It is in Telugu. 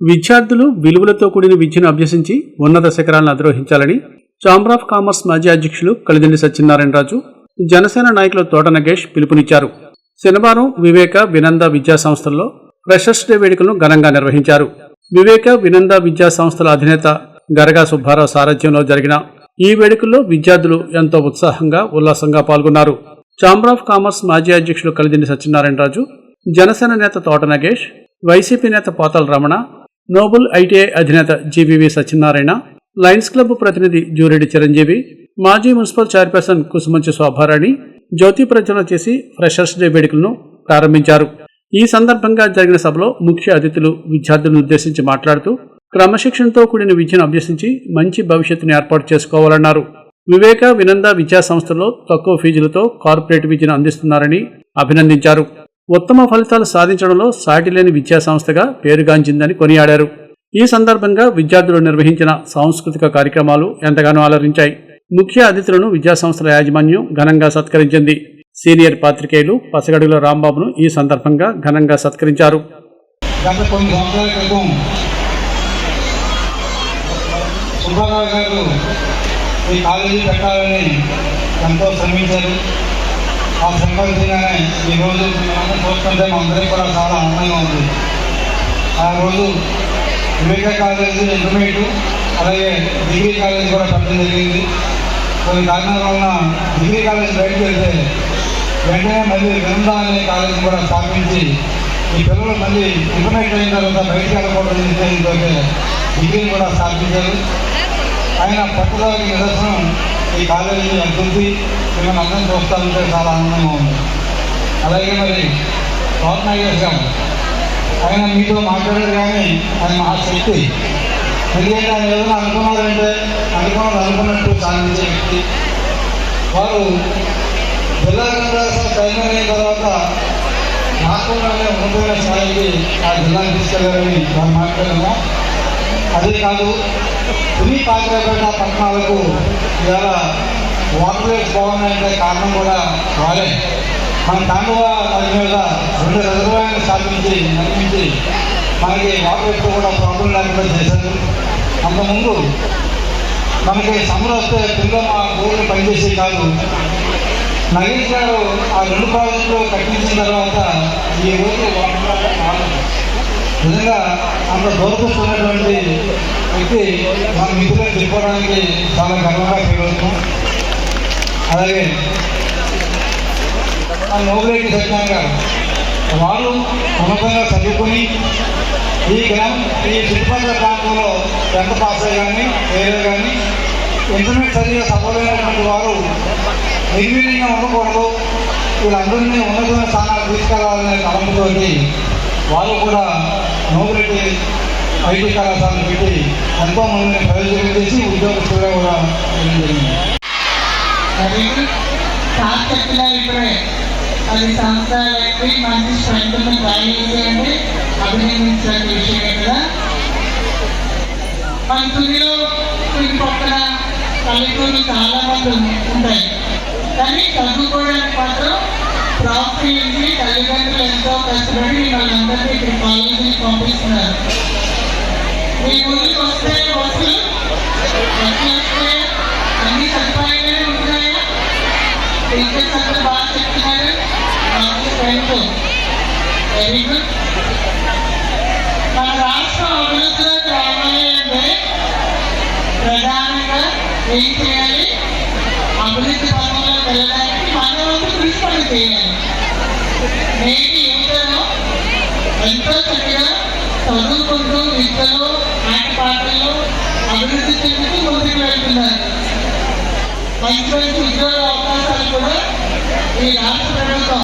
విద్యార్థులు విలువలతో కూడిన విద్యను అభ్యసించి ఉన్నత శిఖరాలను అధిరోహించాలని ఛాంబర్ ఆఫ్ కామర్స్ మాజీ అధ్యక్షులు కలిదండి సత్యనారాయణరాజు జనసేన నాయకులు తోట నగేష్ పిలుపునిచ్చారు. శనివారం వివేక వినంద విద్యా సంస్థల్లో ఫ్రెషర్స్ డే వేడుకలను ఘనంగా నిర్వహించారు. వివేక వినంద విద్యా సంస్థల అధినేత గరగా సుబ్బారావు సారథ్యంలో జరిగిన ఈ వేడుకల్లో విద్యార్థులు ఎంతో ఉత్సాహంగా ఉల్లాసంగా పాల్గొన్నారు. ఛాంబర్ ఆఫ్ కామర్స్ మాజీ అధ్యక్షులు కలిదిండి సత్యనారాయణరాజు జనసేన నేత తోట నగేష్ వైసీపీ నేత పోతల రమణ నోబుల్ ఐటీఐ అధినేత జీవీవి సత్యనారాయణ లయన్స్ క్లబ్ ప్రతినిధి జూరెడ్డి చిరంజీవి మాజీ మున్సిపల్ చైర్పర్సన్ కుసుమంచి శోభారాణి జ్యోతి ప్రచురణ చేసి ఫ్రెషర్స్ డే వేడుకలను ప్రారంభించారు. ఈ సందర్భంగా జరిగిన సభలో ముఖ్య అతిథులు విద్యార్థులను ఉద్దేశించి మాట్లాడుతూ క్రమశిక్షణతో కూడిన విద్యను అభ్యసించి మంచి భవిష్యత్తును ఏర్పాటు చేసుకోవాలన్నారు. వివేక వినంద విద్యా సంస్థల్లో తక్కువ ఫీజులతో కార్పొరేట్ విద్యను అందిస్తున్నారని అభినందించారు. ఉత్తమ ఫలితాలు సాధించడంలో సాటిలేని విద్యా సంస్థగా పేరుగాంచిందని కొనియాడారు. ఈ సందర్భంగా విద్యార్థులు నిర్వహించిన సాంస్కృతిక కార్యక్రమాలు ఎంతగానో అలరించాయి. ముఖ్య అతిథులను విద్యాసంస్థల యాజమాన్యం ఘనంగా సత్కరించింది. సీనియర్ పాత్రికేయులు పసగడుగుల రాంబాబును ఈ సందర్భంగా ఘనంగా సత్కరించారు. గారు ఈ కాలేజీ పెట్టాలని ఎంతో శ్రమించారు. ఆ శ్రమించగానే ఈరోజు మనం చూస్తుంటే మా అందరికీ కూడా చాలా ఆనందంగా ఉంది ఆ రోజు వివేక కాలేజీ ఇంటర్మీడియట్ అలాగే డిగ్రీ కాలేజ్ కూడా పెట్టడం జరిగింది కొన్ని కారణాల వలన డిగ్రీ కాలేజ్ బయటకు వెళ్తే వెంటనే మళ్ళీ వినందా అనే కాలేజీ కూడా స్థాపించి ఈ పిల్లలు మళ్ళీ ఇంటర్మీడియట్ అయిన తర్వాత బయటకు వెళ్ళకూడదు డిగ్రీని కూడా స్థాపించారు ఆయన పట్టుదలకి నిదర్శనం ఈ కాలేజీ వెళ్తుంది మిమ్మల్ని అందరం చూస్తూ ఉంటే చాలా ఆనందంగా ఉంది. అలాగే మరి పవన్ నాగేష్ గారు ఆయన మీతో మాట్లాడారు కానీ ఆయన మా శక్తి ఎందుకంటే ఆయన ఏదైనా అనుకున్నారంటే అనుకున్నది అనుకున్నట్టు సాధించే వ్యక్తి. వారు జిల్లా కాంగ్రెస్ ట్రైనర్ అయిన తర్వాత నాకు ఉన్నతమైన స్థాయికి ఆ జిల్లాని తీసుకెళ్ళారని వారు మాట్లాడము అదే కాదు తుని కాకిరేపేట పట్టణాలకు ఇవాళ వాటర్ రేట్స్ బాగున్నాయంటే కారణం కూడా వాళ్ళే. మన తాండవ నది మీద రెండు రిజర్వాయర్లు స్థాపించి నిర్మించి మనకి వాటర్ రేట్స్ కూడా ప్రాబ్లం లేకుండా చేశారు. అంతకుముందు మనకి సమ్మర్ వస్తే పిల్లలు మా ఊళ్ళు పనిచేసే కాదు. నగేష్ గారు ఆ రెండు ప్రాజెక్టులు కట్టించిన తర్వాత ఈ రోజు వాటర్ ప్రాబ్లం నిజంగా అంత దూరపుస్తున్నటువంటి వ్యక్తి మన మిత్రులను చెప్పుకోవడానికి చాలా గర్వంగా ఫీల్ అవుతున్నాం అలాగే మన నోబులేటి సత్యనారాయణ గారు వాళ్ళు ఉన్నతంగా చదువుకొని ఈ గ్రామం ఈ చుట్టుపక్కల ప్రాంతంలో టెన్త్ పాస్ అయ్యి కానీ వేరే కానీ ఇంటర్మీడియట్ చదివే సఫలమైనటువంటి వారు నిర్వీర్యంగా ఉండకూడదు. వీళ్ళందరినీ ఉన్నతమైన స్థానాలు తీసుకురావాలనే తలంపుతోటి వారు కూడా నోమిరెడ్డి ఐటీ కళాశాలను పెట్టి ఎంతో మందిని ప్రయోజనం చేసి ఉద్యోగస్తులుగా కూడా జరిగింది. అది సార్ చెప్పినారు ఇప్పుడే మంచి స్ట్రెంత్ డ్రైవింగ్ చేయండి అభినందించిన విషయమే కదా. మన తుదిలో పక్కన పల్లెటూరు చాలా మంది ఉంటాయి. కానీ చదువుకోవడానికి మాత్రం ప్రాఫిట్ నుంచి తల్లిదండ్రులు ఎంతో కష్టపడి వాళ్ళందరినీ ఇక్కడ వెరీ గుడ్ మన రాష్ట్రం అభివృద్ధిలోకి రావాలి అంటే ప్రధానంగా ఏం చేయాలి? అభివృద్ధి చెందుతూ ముందుకు వెళ్తున్నారు మంచి మంచి ఉద్యోగ అవకాశాలు కూడా ఈ రాష్ట్ర ప్రభుత్వం